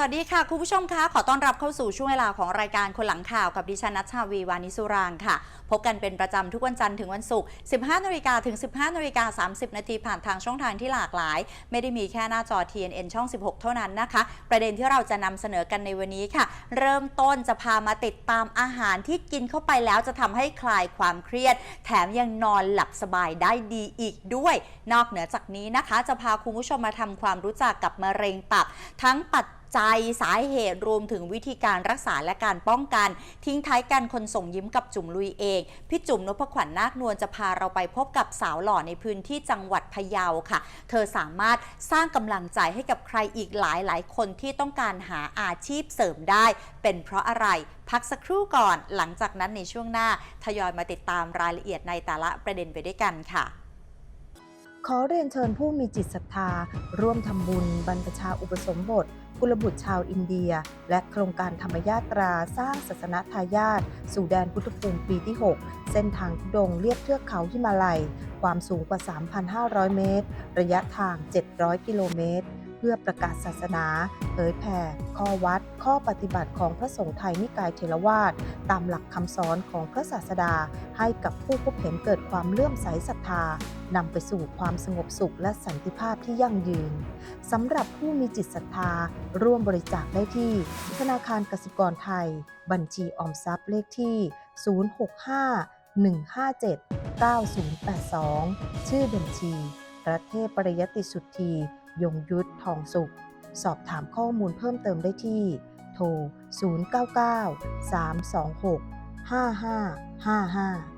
สวัสดีค่ะ คุณผู้ชมคะ ขอต้อนรับเข้าสู่ช่วงเวลาของรายการคนหลังข่าวกับดิฉันนัชชาวีวานิสุรางค่ะ พบกันเป็นประจำทุกวันจันทร์ถึงวันศุกร์ 15นาฬิกาถึง 15นาฬิกา30 นาทีผ่านทางช่องทางที่หลากหลาย ไม่ได้มีแค่หน้าจอ TNN ช่อง 16 เท่านั้นนะคะ ประเด็นที่เราจะนำเสนอกันในวันนี้ค่ะ เริ่มต้นจะพามาติดตามอาหารที่กินเข้าไปแล้วจะทำให้คลายความเครียด แถมยังนอนหลับสบายได้ดีอีกด้วย นอกเหนือจากนี้นะคะ จะพาคุณผู้ชมมาทำความรู้จักกับมะเร็งตับทั้งปัจ จัยสาเหตุรวมถึงวิธีการรักษาและการป้องกัน ทิ้งท้ายกันคนส่งยิ้มกับจุ๋มลุยเอง พี่จุ๋มนพขวัญนาคนวลจะพาเราไปพบกับสาวหล่อในพื้นที่จังหวัดพะเยาค่ะ เธอสามารถสร้างกำลังใจให้กับใครอีกหลายหลายคนที่ต้องการหาอาชีพเสริมได้ เป็นเพราะอะไร พักสักครู่ก่อน หลังจากนั้นในช่วงหน้าทยอยมาติดตามรายละเอียดในแต่ละประเด็นไปด้วยกันค่ะขอเรียนเชิญผู้มีจิตศรัทธา ร่วมทำบุญ บรรพชาอุปสมบท กุลบุตรชาวอินเดีย และโครงการธรรมยาตราสร้างศาสนทายาทสู่แดนพุทธภูมิปีที่ 6 เส้นทางทุดงเลียบเทือกเขาหิมาลัย ความสูงกว่า 3,500 เมตร ระยะทาง 700 กิโลเมตร เพื่อประกาศศาสนา เผยแผ่ ข้อวัด ข้อปฏิบัติของพระสงฆ์ไทยนิกายเทรวาสตามหลักคำสอนของพระศาสดา ให้กับผู้พบเห็นเกิดความเลื่อมใสศรัทธานำไปสู่ความสงบสุขและสันติภาพที่ยั่งยืนสำหรับผู้มีจิตศรัทธา ร่วมบริจาคได้ที่ ธนาคารกสิกรไทย บัญชีออมทรัพย์เลขที่ 065 157 9082 ชื่อบัญชี ประเทศปริยติสุทธี ยงยุทธทองสุข สอบถามข้อมูลเพิ่มเติมได้ที่ โทร 099 326 5555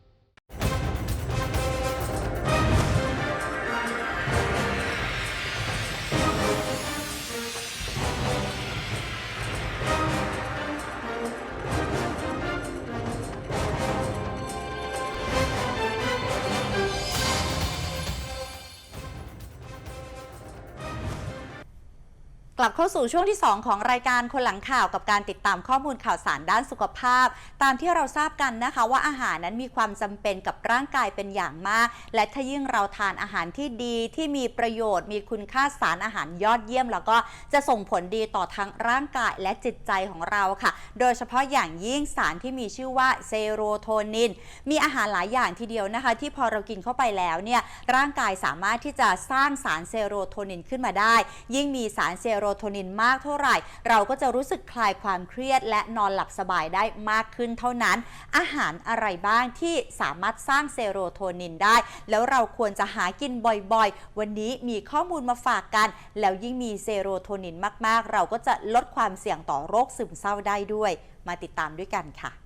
ลับเข้าสู่ช่วงที่ 2 ของรายการคนหลังข่าวกับการติดตามข้อมูลข่าวสารด้านสุขภาพ ตามที่เราทราบกันนะคะ ว่าอาหารนั้นมีความจำเป็นกับร่างกายเป็นอย่างมาก และถ้ายิ่งเราทานอาหารที่ดีที่มีประโยชน์ มีคุณค่าสารอาหารยอดเยี่ยม แล้วก็จะส่งผลดีต่อทั้งร่างกายและจิตใจของเราค่ะ โดยเฉพาะอย่างยิ่งสารที่มีชื่อว่าเซโรโทนิน มีอาหารหลายอย่างทีเดียวนะคะ ที่พอเรากินเข้าไปแล้วเนี่ยร่างกายสามารถที่จะสร้างสารเซโรโทนินขึ้นมาได้ ยิ่งมีสารเซโรโทนินมากเท่าไหร่ เราก็จะรู้สึกคลายความเครียด และนอนหลับสบายได้มากขึ้นเท่านั้น อาหารอะไรบ้างที่สามารถสร้างเซโรโทนินได้ แล้วเราควรจะหากินบ่อยๆ วันนี้มีข้อมูลมาฝากกัน แล้วยิ่งมีเซโรโทนินมากๆ เราก็จะลดความเสี่ยงต่อโรคซึมเศร้าได้ด้วย มาติดตามด้วยกันค่ะ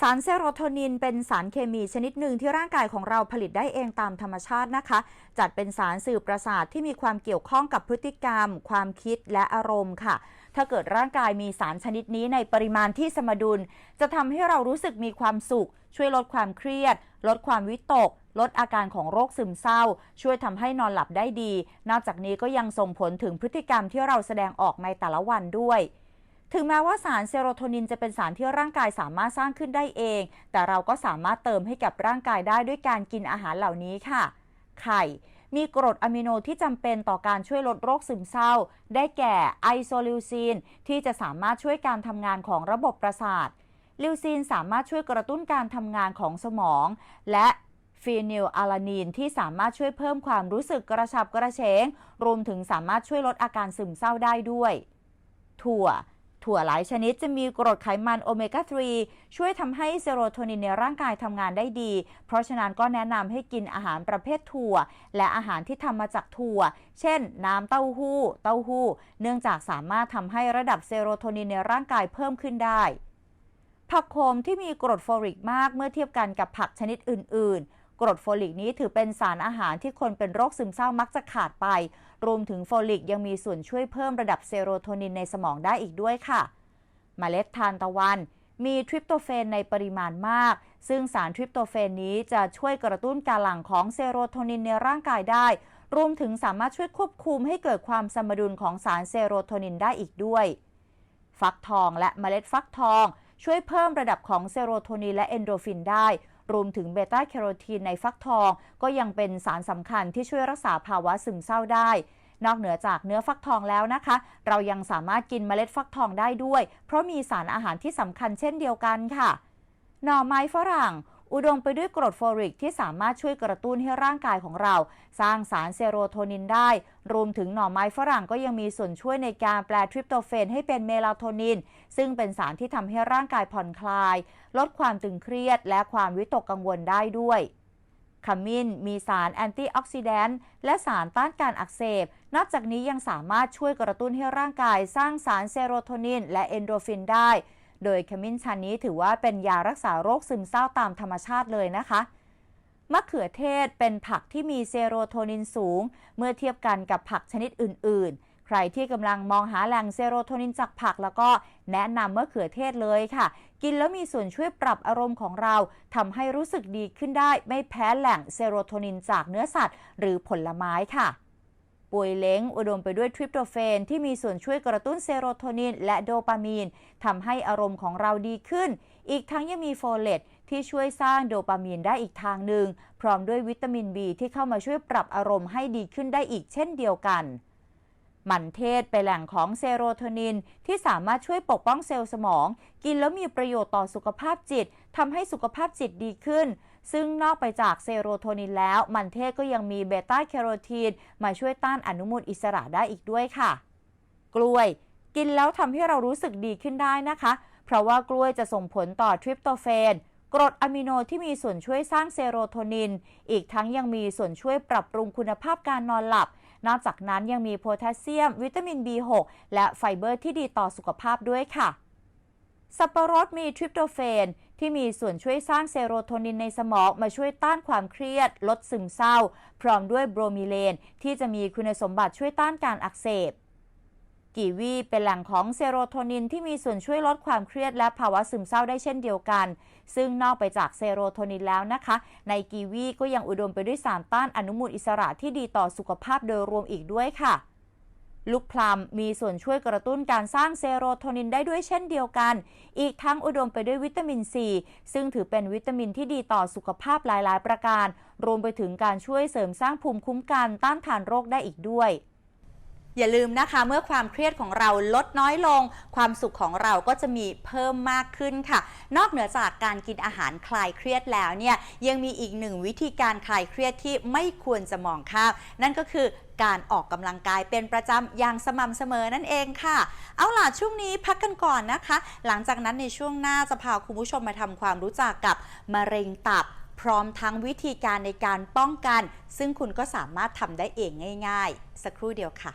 สารเซโรโทนินเป็นสารเคมีชนิดหนึ่งที่ร่างกายของเราผลิตได้เองตามธรรมชาตินะคะ จัดเป็นสารสื่อประสาทที่มีความเกี่ยวข้องกับพฤติกรรม ความคิดและอารมณ์ค่ะ ถ้าเกิดร่างกายมีสารชนิดนี้ในปริมาณที่สมดุล จะทำให้เรารู้สึกมีความสุข ช่วยลดความเครียด ลดความวิตก ลดอาการของโรคซึมเศร้า ช่วยทำให้นอนหลับได้ดี นอกจากนี้ก็ยังส่งผลถึงพฤติกรรมที่เราแสดงออกในแต่ละวันด้วย ถึงแม้ว่าสารเซโรโทนินจะเป็นสารที่ร่างกายสามารถสร้างขึ้นได้เอง แต่เราก็สามารถเติมให้กับร่างกายได้ด้วยการกินอาหารเหล่านี้ค่ะ ไข่ มีกรดอะมิโนที่จำเป็นต่อการช่วยลดโรคซึมเศร้า ได้แก่ไอโซลิวซีนที่จะสามารถช่วยการทำงานของระบบประสาท ลิวซีนสามารถช่วยกระตุ้นการทำงานของสมอง และฟีนิลอาลานีนที่สามารถช่วยเพิ่มความรู้สึกกระฉับกระเฉง รวมถึงสามารถช่วยลดอาการซึมเศร้าได้ด้วย ถั่ว ถั่วหลายชนิดจะมีกรดไขมันโอเมก้า 3 ช่วยทำให้เซโรโทนินในร่างกายทำงานได้ดี เพราะฉะนั้นก็แนะนำให้กินอาหารประเภทถั่ว และอาหารที่ทำมาจากถั่ว เช่น น้ำเต้าหู้ เต้าหู้ เนื่องจากสามารถทำให้ระดับเซโรโทนินในร่างกายเพิ่มขึ้นได้ผักโขมที่มีกรดโฟลิกมากเมื่อเทียบกันกับผักชนิดอื่น ๆ กรดโฟลิกนี้ถือเป็นสารอาหารที่คนเป็นโรคซึมเศร้ามักจะขาดไป รวมถึงโฟลิกยังมีส่วนช่วยเพิ่มระดับเซโรโทนินในสมองได้อีกด้วยค่ะเมล็ดทานตะวันมีทริปโตเฟนในปริมาณมาก ซึ่งสารทริปโตเฟนนี้จะช่วยกระตุ้นการหลั่งของเซโรโทนินในร่างกายได้ รวมถึงสามารถช่วยควบคุมให้เกิดความสมดุลของสารเซโรโทนินได้อีกด้วย ฟักทองและเมล็ดฟักทอง ช่วยเพิ่มระดับของเซโรโทนินและเอนโดรฟินได้ รวมถึงเบต้าแคโรทีนในฟักทอง ก็ยังเป็นสารสำคัญที่ช่วยรักษาภาวะซึมเศร้าได้ นอกเหนือจากเนื้อฟักทองแล้วนะคะ เรายังสามารถกินเมล็ดฟักทองได้ด้วย เพราะมีสารอาหารที่สำคัญเช่นเดียวกันค่ะ หน่อไม้ฝรั่ง อุดมไปด้วยกรดโฟลิกที่สามารถช่วยกระตุ้นให้ร่างกายของเรา สร้างสารเซโรโทนินได้ รวมถึงหน่อไม้ฝรั่งก็ยังมีส่วนช่วยในการแปลทริปโตเฟนให้เป็นเมลาโทนิน ซึ่งเป็นสารที่ทำให้ร่างกายผ่อนคลาย ลดความตึงเครียด และความวิตกกังวลได้ด้วยขมิ้นมีสารแอนตี้ออกซิแดนต์และสารต้านการอักเสบ นอกจากนี้ยังสามารถช่วยกระตุ้นให้ร่างกายสร้างสารเซโรโทนินและเอนโดรฟินได้ โดยขมิ้นชันนี้ถือว่าเป็นยารักษาโรคซึมเศร้าตามธรรมชาติเลยนะคะ มะเขือเทศเป็นผักที่มีเซโรโทนินสูง เมื่อเทียบกันกับผักชนิดอื่น ๆ ใครที่กำลังมองหาแหล่งเซโรโทนินจากผักแล้วก็แนะนำมะเขือเทศเลยค่ะ กินแล้วมีส่วนช่วยปรับอารมณ์ของเราทำให้รู้สึกดีขึ้นได้ไม่แพ้แหล่งเซโรโทนินจากเนื้อสัตว์ หรือผลไม้ค่ะ ป่วยเล้ง อุดมไปด้วยทริปโตเฟนที่มีส่วนช่วยกระตุ้นเซโรโทนิน และโดปามีนทำให้อารมณ์ของเราดีขึ้น อีกทั้งยังมีโฟเลตที่ช่วยสร้างโดปามีนได้อีกทางหนึ่ง พร้อมด้วยวิตามิน B ที่เข้ามาช่วยปรับอารมณ์ให้ดีขึ้นได้อีกเช่นเดียวกันมันเทศเป็นแหล่งของเซโรโทนิน ที่สามารถช่วยปกป้องเซลล์สมอง กินแล้วมีประโยชน์ต่อสุขภาพจิตทำให้สุขภาพจิตดีขึ้น ซึ่งนอกไปจากเซโรโทนินแล้ว มันเทศก็ยังมีเบต้าแคโรทีนมาช่วยต้านอนุมูลอิสระได้อีกด้วยค่ะ กล้วย กินแล้วทำให้เรารู้สึกดีขึ้นได้นะคะ เพราะว่ากล้วยจะส่งผลต่อทริปโตเฟนกรดอะมิโนที่มีส่วนช่วยสร้างเซโรโทนิน อีกทั้งยังมีส่วนช่วยปรับปรุงคุณภาพการนอนหลับ นอกจากนั้นยังมีโพแทสเซียม วิตามิน B6 และไฟเบอร์ที่ดีต่อสุขภาพด้วยค่ะ สับปะรดมีทริปโตเฟน ที่มีส่วนช่วยสร้างเซโรโทนินในสมองมาช่วยต้านความเครียด ลดซึมเศร้า พร้อมด้วยโบรมิเลน ที่จะมีคุณสมบัติช่วยต้านการอักเสบกีวีเป็นแหล่งของเซโรโทนินที่มีส่วนช่วยลดความเครียดและภาวะซึมเศร้าได้เช่นเดียวกัน ซึ่งนอกไปจากเซโรโทนินแล้วนะคะ ในกีวีก็ยังอุดมไปด้วยสารต้านอนุมูลอิสระที่ดีต่อสุขภาพโดยรวมอีกด้วยค่ะ ลูกพลัมมีส่วนช่วยกระตุ้นการสร้างเซโรโทนินได้ด้วยเช่นเดียวกัน อีกทั้งอุดมไปด้วยวิตามินซีซึ่งถือเป็นวิตามินที่ดีต่อสุขภาพหลาย ๆ ประการ รวมไปถึงการช่วยเสริมสร้างภูมิคุ้มกันต้านทานโรคได้อีกด้วย อย่าลืมนะคะเมื่อความเครียดของเราลดน้อยลง ความสุขของเราก็จะมีเพิ่มมากขึ้นค่ะ นอกเหนือจากการกินอาหารคลายเครียดแล้วเนี่ยยังมีอีกหนึ่งวิธีการคลายเครียดที่ไม่ควรจะมองข้ามนั่นก็คือการออกกำลังกายเป็นประจำอย่างสม่ำเสมอนั่นเองค่ะ เอาล่ะช่วงนี้พักกันก่อนนะคะ หลังจากนั้นในช่วงหน้าจะพาคุณผู้ชมมาทำความรู้จักกับมะเร็งตับ พร้อมทั้งวิธีการในการป้องกัน ซึ่งคุณก็สามารถทำได้เองง่าย ๆ สักครู่เดียวค่ะ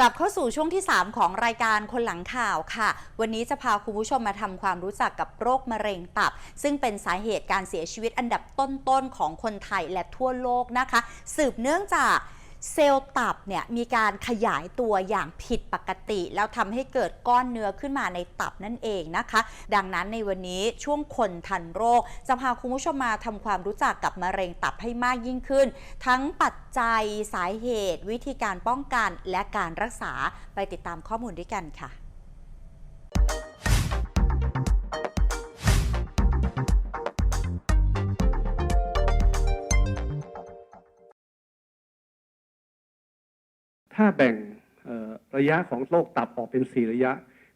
กลับเข้าสู่ช่วงที่ 3 ของรายการคนหลังข่าวค่ะ วันนี้จะพาคุณผู้ชมมาทำความรู้จักกับโรคมะเร็งตับ ซึ่งเป็นสาเหตุการเสียชีวิตอันดับต้นๆของคนไทยและทั่วโลกนะคะ สืบเนื่องจาก เซลล์ตับเนี่ยมีการขยายตัวอย่างผิดปกติ แล้วทำให้เกิดก้อนเนื้อขึ้นมาในตับนั่นเองนะคะ ดังนั้นในวันนี้ช่วงคนทันโรคจะพาคุณผู้ชมมาทำความรู้จักกับมะเร็งตับให้มากยิ่งขึ้น ทั้งปัจจัยสาเหตุ วิธีการป้องกันและการรักษาไปติดตามข้อมูลด้วยกันค่ะ ถ้าแบ่งระยะของโรคตับออกเป็น 4 ระยะ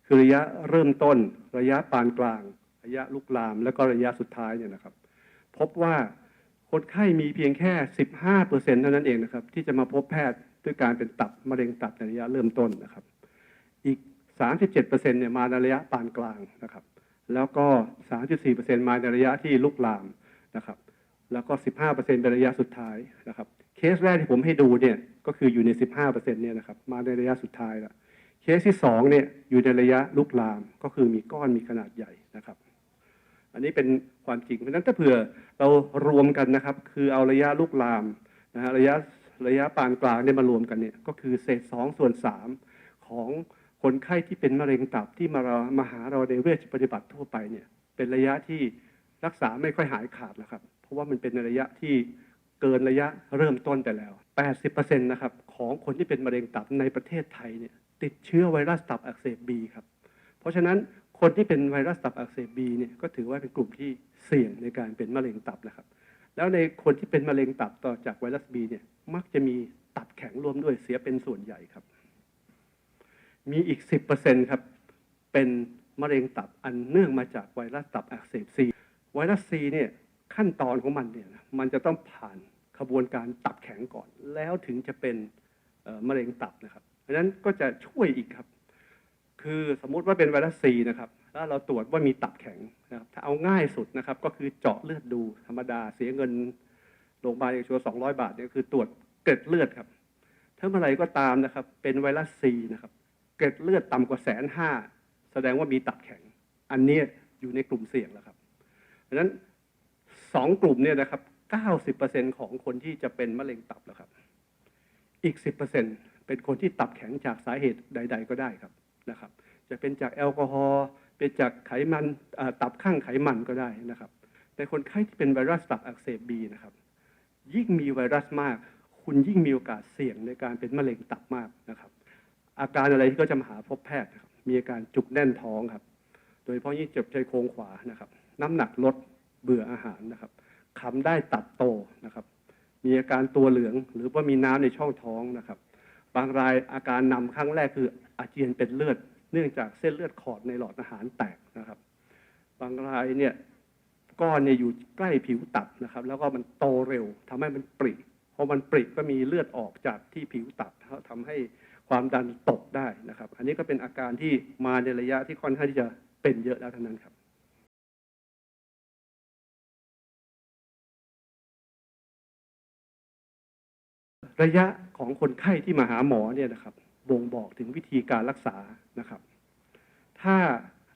คือระยะเริ่มต้น ระยะปานกลาง ระยะลุกลาม แล้วก็ระยะสุดท้ายเนี่ยนะครับ พบว่าคนไข้มีเพียงแค่ 15เปอร์เซ็นเท่านั้นเองนะครับ ที่จะมาพบแพทย์ด้วยการเป็นตับมะเร็งตับในระยะเริ่มต้นนะครับ อีก 37เปอร์เซ็นเนี่ยมาในระยะปานกลางนะครับ แล้วก็ 34เปอร์เซ็นมาในระยะที่ลุกลามนะครับ แล้วก็ 15เปอร์เซ็นเป็นระยะสุดท้ายนะครับ เคสแรกที่ผมให้ดูเนี่ยก็คืออยู่ใน 15เปอร์เซ็นต์เนี่ยนะครับมาในระยะสุดท้ายล้วเคสที่สองเนี่ยอยู่ในระยะลุกลามก็คือมีก้อนมีขนาดใหญ่นะครับ อันนี้เป็นความจริงเพราะฉะนั้นถ้าเผื่อเรารวมกันนะครับ คือเอาระยะลุกลามนะฮะระยะระยะปานกลางเนี่ยมารวมกันเนี่ยก็คือเศษสองส่วนสามของคนไข้ที่เป็นมะเร็งตับที่มาเรามาหาเราในเวชปฏิบัติทั่วไปเนี่ยเป็นระยะที่รักษาไม่ค่อยหายขาดแล้วครับ เพราะว่ามันเป็นระยะที่ เกินระยะเริ่มต้นไปแล้ว 80%นะครับของคนที่เป็นมะเร็งตับในประเทศไทยเนี่ยติดเชื้อไวรัสตับอักเสบบีครับ เพราะฉะนั้นคนที่เป็นไวรัสตับอักเสบบีเนี่ยก็ถือว่าเป็นกลุ่มที่เสี่ยงในการเป็นมะเร็งตับนะครับ แล้วในคนที่เป็นมะเร็งตับต่อจากไวรัสบีเนี่ยมักจะมีตับแข็งร่วมด้วยเสียเป็นส่วนใหญ่ครับ มีอีก 10%ครับเป็นมะเร็งตับอันเนื่องมาจากไวรัสตับอักเสบซีไวรัสซีเนี่ยขั้นตอนของมันเนี่ยมันจะต้องผ่าน ขบวนการตับแข็งก่อน แล้วถึงจะเป็นมะเร็งตับนะครับ เพราะฉะนั้นก็จะช่วยอีกครับ คือสมมุติว่าเป็นไวรัสซีนะครับแล้วเราตรวจว่ามีตับแข็งนะครับถ้าเอาง่ายสุดนะครับ ก็คือเจาะเลือดดูธรรมดาเสียเงินโรงพยาบาลเอกชน200บาทเนี่ยคือตรวจเกล็ดเลือดครับถ้าเมื่อไหรก็ตามนะครับ เป็นไวรัสซีนะครับ เกล็ดเลือดต่ำกว่าแสนห้าแสดงว่ามีตับแข็ง อันนี้อยู่ในกลุ่มเสี่ยงแล้วครับ เพราะฉะนั้นสองกลุ่มเนี่ยนะครับ 90%ของคนที่จะเป็นมะเร็งตับแล้วครับ อีก 10%เป็นคนที่ตับแข็งจากสาเหตุใด ๆ ก็ได้ครับนะครับ จะเป็นจากแอลกอฮอล์เป็นจากไขมันตับข้างไขมันก็ได้นะครับ แต่คนไข้ที่เป็นไวรัสตับอักเสบบีนะครับ ยิ่งมีไวรัสมาก คุณยิ่งมีโอกาสเสี่ยงในการเป็นมะเร็งตับมากนะครับ อาการอะไรที่ก็จะมาหาพบแพทย์นะครับมีอาการจุกแน่นท้องครับ โดยเฉพาะยิ่งเจ็บชายโครงขวานะครับ น้ำหนักลดเบื่ออาหารนะครับ คำได้ตับโตนะครับ มีอาการตัวเหลือง หรือว่ามีน้ำในช่องท้องนะครับ บางรายอาการนำครั้งแรกคืออาเจียนเป็นเลือด เนื่องจากเส้นเลือดขอดในหลอดอาหารแตกนะครับ บางรายเนี่ยก้อนเนี่ยอยู่ใกล้ผิวตับนะครับ แล้วก็มันโตเร็วทำให้มันปริพอมันปริก็มีเลือดออกจากที่ผิวตับทำให้ความดันตกได้นะครับ อันนี้ก็เป็นอาการที่มาในระยะที่ค่อนข้างที่จะเป็นเยอะแล้วทั้งนั้นครับ ระยะของคนไข้ที่มาหาหมอเนี่ยนะครับบ่งบอกถึงวิธีการรักษานะครับ ถ้า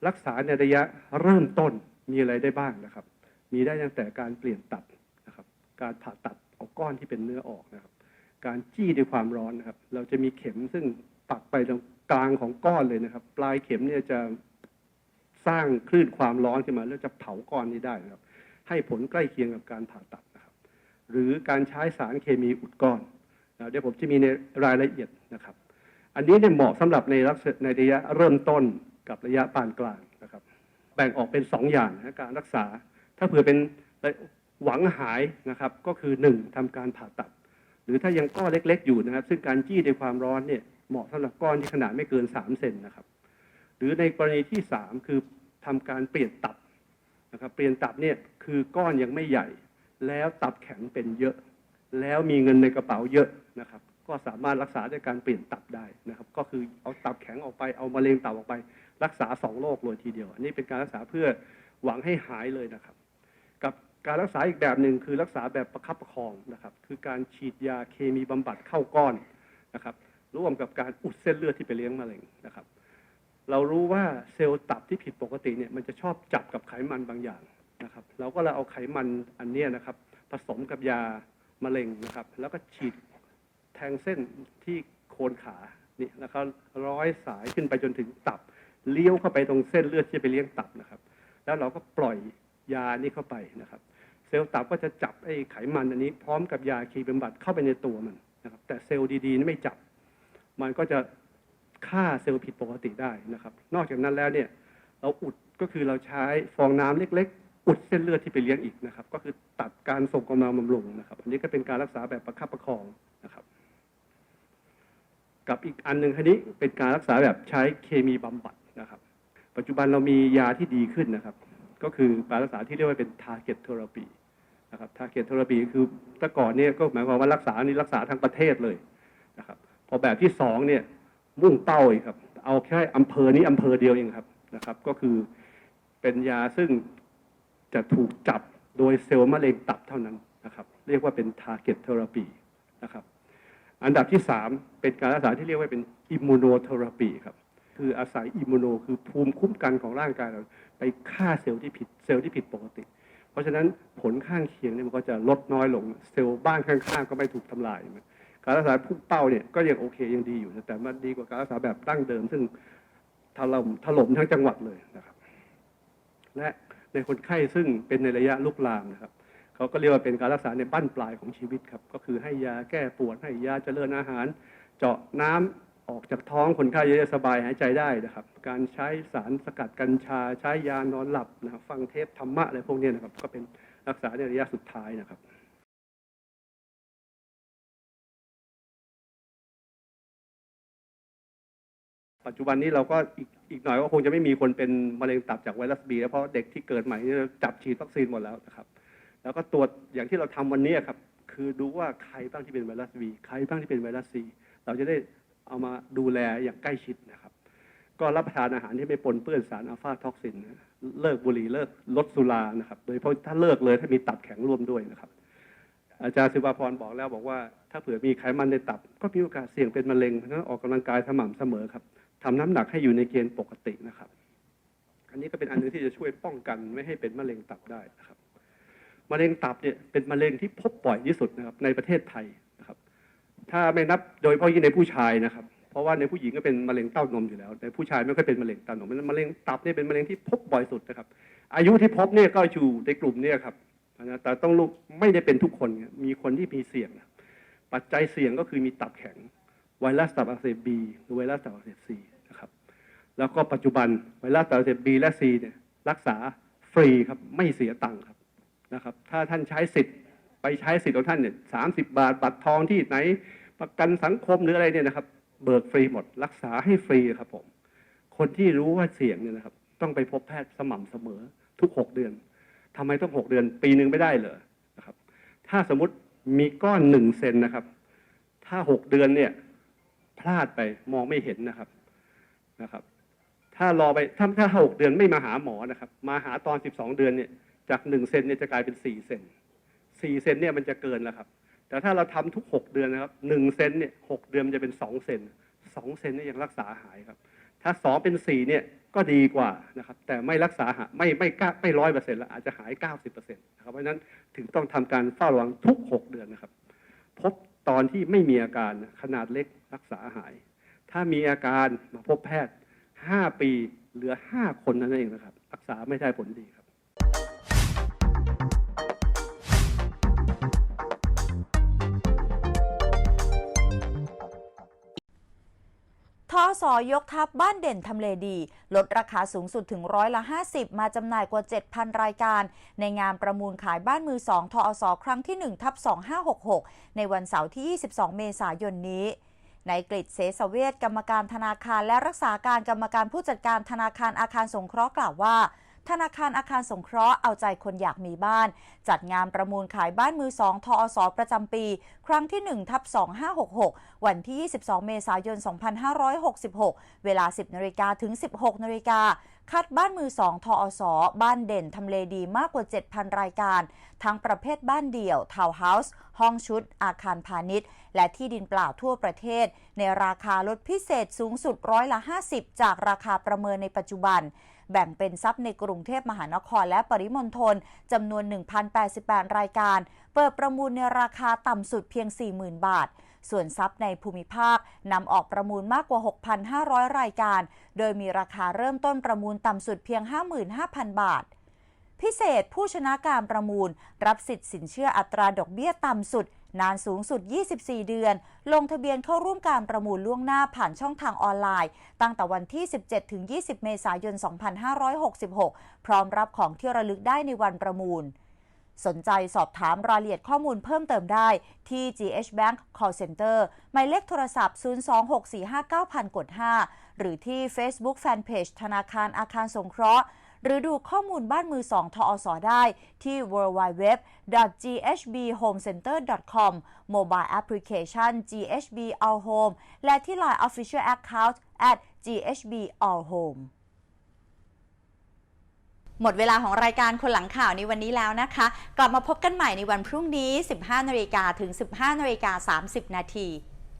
รักษาในระยะเริ่มต้นมีอะไรได้บ้างนะครับ มีได้ตั้งแต่การเปลี่ยนตับนะครับ การผ่าตัดเอาก้อนที่เป็นเนื้อออกนะครับ การจี้ด้วยความร้อนนะครับ เราจะมีเข็มซึ่งปักไปตรงกลางของก้อนเลยนะครับ ปลายเข็มเนี่ยจะสร้างคลื่นความร้อนขึ้นมา แล้วจะเผาก้อนนี้ได้นะครับ ให้ผลใกล้เคียงกับการผ่าตัดนะครับ หรือการใช้สารเคมีอุดก้อน เดี๋ยวผมจะมีในรายละเอียดนะครับ อันนี้เนี่ยเหมาะสำหรับในลักษณในระยะเริ่มต้นกับระยะปานกลางนะครับ แบ่งออกเป็น 2 อย่างนะการรักษา ถ้าเผื่อเป็นหวังหายนะครับ ก็คือ 1ทำการผ่าตัด หรือถ้ายังก้อนเล็ก ๆ อยู่นะครับ ซึ่งการจี้ด้วยความร้อนเนี่ยเหมาะสำหรับก้อนที่ขนาดไม่เกิน 3 เซนนะครับ หรือในกรณีที่ 3 คือทำการเปลี่ยนตับนะครับ เปลี่ยนตับเนี่ยคือก้อนยังไม่ใหญ่ แล้วตับแข็งเป็นเยอะ แล้วมีเงินในกระเป๋าเยอะนะครับ ก็สามารถรักษาด้วยการเปลี่ยนตับได้นะครับ ก็คือเอาตับแข็งออกไปเอามะเร็งตับออกไป รักษาสองโรคเลยทีเดียว อันนี้เป็นการรักษาเพื่อหวังให้หายเลยนะครับ กับการรักษาอีกแบบหนึ่งคือรักษาแบบประคับประคองนะครับ คือการฉีดยาเคมีบำบัดเข้าก้อนนะครับ ร่วมกับการอุดเส้นเลือดที่ไปเลี้ยงมะเร็งนะครับ เรารู้ว่าเซลล์ตับที่ผิดปกติเนี่ยมันจะชอบจับกับไขมันบางอย่างนะครับ เราก็เลยเอาไขมันอันนี้นะครับ ผสมกับยา มะเร็งนะครับ แล้วก็ฉีดแทงเส้นที่โคนขานี่แล้วก็ร้อยสายขึ้นไปจนถึงตับ เลี้ยวเข้าไปตรงเส้นเลือดที่จะไปเลี้ยงตับนะครับ แล้วเราก็ปล่อยยานี้เข้าไปนะครับ เซลล์ตับก็จะจับไอ้ไขมันอันนี้ พร้อมกับยาคีบำบัดเข้าไปในตัวมันนะครับ แต่เซลล์ดีๆนี่ไม่จับ มันก็จะฆ่าเซลล์ผิดปกติได้นะครับ นอกจากนั้นแล้วเนี่ยเราอุดก็คือเราใช้ฟองน้ำเล็กๆ อุดเส้นเลือดที่ไปเลี้ยงอีกนะครับ ก็คือตัดการส่งกำลังบำรุงนะครับ อันนี้ก็เป็นการรักษาแบบประคับประคองนะครับ กับอีกอันหนึ่งคันนี้เป็นการรักษาแบบใช้เคมีบำบัดนะครับ ปัจจุบันเรามียาที่ดีขึ้นนะครับ ก็คือการรักษาที่เรียกว่าเป็น target therapy นะครับ target therapy คือแต่ก่อนเนี่ยก็หมายความว่ารักษานี่รักษาทั้งประเทศเลยนะครับ พอแบบที่สองเนี่ยมุ่งเป้าอีกครับ เอาแค่อำเภอนี้อำเภอเดียวเองครับนะครับ ก็คือเป็นยาซึ่ง จะถูกจับโดยเซลล์มะเร็งตับเท่านั้นนะครับ เรียกว่าเป็น target therapy นะครับ อันดับที่สามเป็นการรักษาที่เรียกว่าเป็น immunotherapy ครับ คืออาศัยอิมมูโนคือภูมิคุ้มกันของร่างกายเราไปฆ่าเซลล์ที่ผิดเซลล์ที่ผิดปกติ เพราะฉะนั้นผลข้างเคียงเนี่ยมันก็จะลดน้อยลงเซลล์บ้านข้างๆ ก็ไม่ถูกทำลายการรักษาพุ่งเป้าเนี่ยก็ยังโอเคยังดีอยู่ แต่มันดีกว่าการรักษาแบบดั้งเดิม ซึ่งถล่มถล่มทั้งจังหวัดเลยนะครับ และ ในคนไข้ซึ่งเป็นในระยะลุกลามนะครับเขาก็เรียกว่าเป็นการรักษาในบั้นปลายของชีวิตครับก็คือให้ยาแก้ปวดให้ยาเจริญอาหาร เจาะน้ำออกจากท้องคนไข้จะสบายหายใจได้นะครับ การใช้สารสกัดกัญชา ใช้ยานอนหลับนะบฟังเทปธรรมะอะไรพวกนี้นะครับ ก็เป็นรักษาในระยะสุดท้ายนะครับปัจจุบันนี้เราก็อีก อีกหน่อยก็คงจะไม่มีคนเป็นมะเร็งตับจากไวรัสบีแล้วเพราะเด็กที่เกิดใหม่นี่จับฉีดวัคซีนหมดแล้วนะครับ แล้วก็ตรวจอย่างที่เราทำวันนี้ครับคือดูว่าใครบ้างที่เป็นไวรัสบีใครบ้างที่เป็นไวรัสซีเราจะได้เอามาดูแลอย่างใกล้ชิดนะครับ ก็รับประทานอาหารที่ไม่ปนเปื้อนสารอัลฟาท็อกซิน เลิกบุหรี่เลิกลดสุรานะครับ โดยเฉพาะถ้าเลิกเลยถ้ามีตับแข็งร่วมด้วยนะครับ อาจารย์ศิวาพรบอกแล้วบอกว่า ถ้าเผื่อมีไขมันในตับ ก็มีโอกาสเสี่ยงเป็นมะเร็งเพราะฉะนั้นออกกำลังกายสม่ำเสมอครับทำน้ำหนักให้อยู่ในเกณฑ์ปกตินะครับ อันนี้ก็เป็นอันหนึงที่จะช่วยป้องกันไม่ให้เป็นมะเร็งตับได้นะครับมะเร็งตับเนี่ยเป็นมะเร็งที่พบบ่อยที่สุดนะครับในประเทศไทยนะครับ ถ้าไม่นับโดยเฉพาะยิ่งในผู้ชายนะครับ เพราะว่าในผู้หญิงก็เป็นมะเร็งเต้านมอยู่แล้ว ในผู้ชายไม่ค่อยเป็นมะเร็งเต้านมมะเร็งตับเนี่ยเป็นมะเร็งที่พบบ่อยสุดนะครับ อายุที่พบเนี่ยก็อยู่ในกลุ่มเนี่ยครับ นะแต่ต้องรู้ไม่ได้เป็นทุกคน มีคนที่มีเสี่ยง ปัจจัยเสี่ยงก็คือมีตับแข็ง ไวรัสตับอักเสบบีหรือไวรัสตับอักเสบซีนะครับ แล้วก็ปัจจุบันไวรัสตับอักเสบบีและซีเนี่ยรักษาฟรีครับไม่เสียตังค์ครับนะครับ ถ้าท่านใช้สิทธิ์ไปใช้สิทธิ์ของท่านเนี่ยสามสิบบาท บัตรทองที่ไหน ประกันสังคมหรืออะไรเนี่ยนะครับ เบิกฟรีหมด รักษาให้ฟรีครับผม คนที่รู้ว่าเสี่ยงเนี่ยนะครับ ต้องไปพบแพทย์สม่ำเสมอทุกหกเดือน ทำไมต้องหกเดือน ปีหนึ่งไม่ได้เหรอนะครับ ถ้าสมมติมีก้อนหนึ่งเซนนะครับ ถ้าหกเดือนเนี่ยพลาดไปมองไม่เห็นนะครับนะครับ ถ้ารอไปถ้าถ้าหกเดือนไม่มาหาหมอนะครับ มาหาตอนสิบสองเดือนเนี่ยจากหนึ่งเซนเนี่ยจะกลายเป็นสี่เซนสี่เซนเนี่ยมันจะเกินแล้วครับ แต่ถ้าเราทำทุกหกเดือนนะครับหนึ่งเซนเนี่ยหกเดือนมันจะเป็นสองเซนสองเซนเนี่ยยังรักษาหายครับ ถ้าสองเป็นสี่เนี่ย ก็ดีกว่านะครับแต่ไม่รักษาหาไม่ไม่กล้าไม่ร้อยเปอร์เซ็นต์แล้วอาจจะหายเก้าสิบเปอร์เซ็นต์นะครับเพราะฉะนั้นถึงต้องทำการเฝ้าระวังทุกหกเดือนนะครับ พบตอนที่ไม่มีอาการขนาดเล็กรักษาหาย ถ้ามีอาการมาพบแพทย์ห้าปีเหลือห้าคนนั่นเองนะครับ รักษาไม่ได้ผลดี สอยกทัพบ้านเด่นทำเลดี ลดราคาสูงสุดถึงร้อยละ 50 มาจำหน่ายกว่า 7,000 รายการ ในงานประมูลขายบ้านมือ2ทอสอครั้งที่1ทับ2566 ในวันเสาร์ที่ 22 เมษายนนี้ในกฤษเสสเวทกรรมการธนาคารและรักษาการกรรมการผู้จัดการธนาคารอาคารสงเคราะห์กล่าวว่า ธนาคารอาคารสงเคราะห์เอาใจคนอยากมีบ้าน จัดงานประมูลขายบ้านมือสองทอสประจำปี ครั้งที่ 1 ทับ 2566 วันที่ 22 เมษายน 2566 เวลา 10นาฬิกาถึง 16นาฬิกาคัดบ้านมือสองทอสบ้านเด่นทำเลดีมากกว่า 7,000 รายการ ทั้งประเภทบ้านเดี่ยวทาวน์เฮาส์ห้องชุด อาคารพาณิชย์ และที่ดินเปล่าทั่วประเทศ ในราคาลดพิเศษสูงสุดร้อยละ 50 จากราคาประเมินในปัจจุบัน แบ่งเป็นทรัพย์ในกรุงเทพมหานครและปริมณฑลจำนวน 1,088 รายการ เปิดประมูลในราคาต่ำสุดเพียง 40,000 บาท ส่วนทรัพย์ในภูมิภาคนำออกประมูลมากกว่า 6,500 รายการ โดยมีราคาเริ่มต้นประมูลต่ำสุดเพียง 55,000 บาทพิเศษผู้ชนะการประมูล รับสิทธิ์สินเชื่ออัตราดอกเบี้ยต่ำสุด นานสูงสุด 24 เดือน ลงทะเบียนเข้าร่วมการประมูลล่วงหน้าผ่านช่องทางออนไลน์ ตั้งแต่วันที่ 17 ถึง 20 เมษายน 2566 พร้อมรับของที่ระลึกได้ในวันประมูล สนใจสอบถามรายละเอียดข้อมูลเพิ่มเติมได้ที่ GH Bank Call Center หมายเลขโทรศัพท์ 026459000 กด 5 หรือที่ Facebook Fanpage ธนาคารอาคารสงเคราะห์ หรือดูข้อมูลบ้านมือสองทอสได้ที่ www.ghbhomecenter.com Mobile Application GHB All Home และที่ Line Official Account at GHB All Home หมดเวลาของรายการคนหลังข่าวในวันนี้แล้วนะคะ กลับมาพบกันใหม่ในวันพรุ่งนี้ 15นาฬิกาถึง 15นาฬิกา30 นาที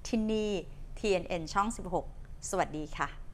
ที่นี่ TNN ช่อง 16 สวัสดีค่ะ